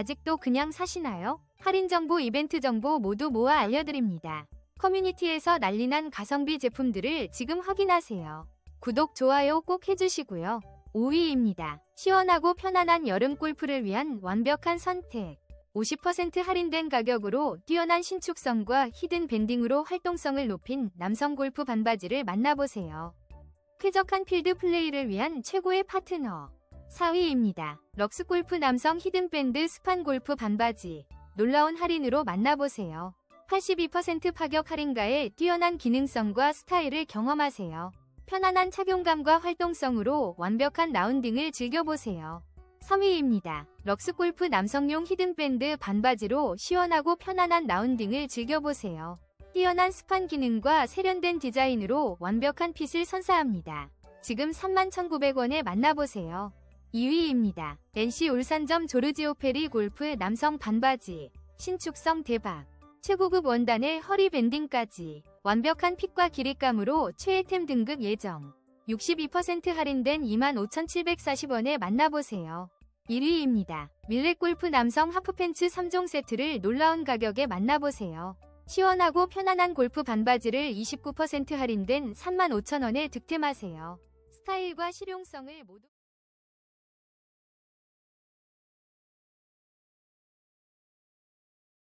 아직도 그냥 사시나요? 할인 정보, 이벤트 정보 모두 모아 알려드립니다. 커뮤니티에서 난리난 가성비 제품들을 지금 확인하세요. 구독, 좋아요 꼭 해주시고요. 5위입니다. 시원하고 편안한 여름 골프를 위한 완벽한 선택. 50% 할인된 가격으로 뛰어난 신축성과 히든 밴딩으로 활동성을 높인 남성 골프 반바지를 만나보세요. 쾌적한 필드 플레이를 위한 최고의 파트너. 4위입니다. 럭스골프 남성 히든밴드 스판 골프 반바지. 놀라운 할인으로 만나보세요. 82% 파격 할인가에 뛰어난 기능성과 스타일을 경험하세요. 편안한 착용감과 활동성으로 완벽한 라운딩을 즐겨보세요. 3위입니다. 럭스골프 남성용 히든밴드 반바지로 시원하고 편안한 라운딩을 즐겨보세요. 뛰어난 스판 기능과 세련된 디자인으로 완벽한 핏을 선사합니다. 지금 31,900원에 만나보세요. 2위입니다. NC 울산점 조르지오 페리 골프 남성 반바지. 신축성 대박. 최고급 원단의 허리 밴딩까지. 완벽한 핏과 길이감으로 최애템 등급 예정. 62% 할인된 25,740원에 만나보세요. 1위입니다. 밀렛 골프 남성 하프팬츠 3종 세트를 놀라운 가격에 만나보세요. 시원하고 편안한 골프 반바지를 29% 할인된 35,000원에 득템하세요. 스타일과 실용성을 모두